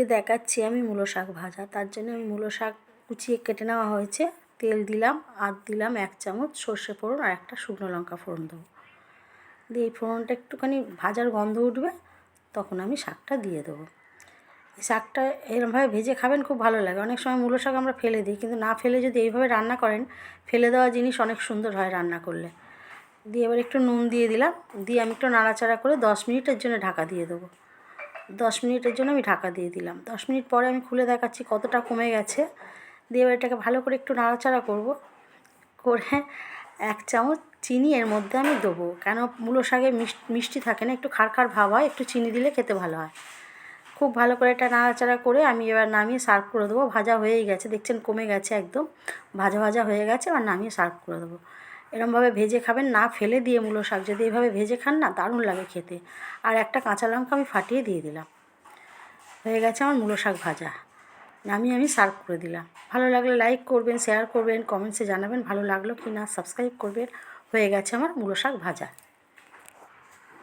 আজকে দেখাচ্ছি আমি মূলো শাক ভাজা। তার জন্য আমি মূলো শাক কুচিয়ে কেটে নেওয়া হয়েছে। তেল দিলাম, আর দিলাম এক চামচ সর্ষে ফোড়ন আর একটা শুকনো লঙ্কা ফোড়ন দেবো। দিয়ে এই ফোড়নটা একটুখানি ভাজার গন্ধ উঠবে, তখন আমি শাকটা দিয়ে দেবো। এই শাকটা এরমভাবে ভেজে খাবেন খুব ভালো লাগে। অনেক সময় মূলো শাক আমরা ফেলে দিই, কিন্তু না ফেলে যদি এইভাবে রান্না করেন, ফেলে দেওয়া জিনিস অনেক সুন্দর হয় রান্না করলে। দিয়ে এবার একটু নুন দিয়ে দিলাম। দিয়ে আমি একটু নাড়াচাড়া করে দশ মিনিটের জন্য ঢাকা দিয়ে দেবো। দশ মিনিটের জন্য আমি ঢাকা দিয়ে দিলাম। দশ মিনিট পরে আমি খুলে দেখাচ্ছি কতটা কমে গেছে। দিয়ে এবার এটাকে ভালো করে একটু নাড়াচাড়া করব। করে এক চামচ চিনি এর মধ্যে আমি দেবো। কেন মূলো শাকে মিষ্টি থাকে না, একটু খাড় ভাব হয়, একটু চিনি দিলে খেতে ভালো হয়। খুব ভালো করে এটা নাড়াচাড়া করে আমি এবার নামিয়ে সার্ভ করে দেবো। ভাজা হয়েই গেছে, দেখছেন কমে গেছে একদম। ভাজা ভাজা হয়ে গেছে আর নামিয়ে সার্ভ করে দেবো। এরমভাবে ভেজে খাবেন, না ফেলে দিয়ে মূলো শাক যদি এইভাবে ভেজে খান না, দারুণ লাগে খেতে। আর একটা কাঁচা লঙ্কা আমি ফাটিয়ে দিয়ে দিলাম। হয়ে গেছে আমার মূলো শাক ভাজা। নামিয়ে আমি সার্ভ করে দিলাম। ভালো লাগলে লাইক করবেন, শেয়ার করবেন, কমেন্টসে জানাবেন ভালো লাগল কি না, সাবস্ক্রাইব করবেন। হয়ে গেছে আমার মূলো শাক ভাজা।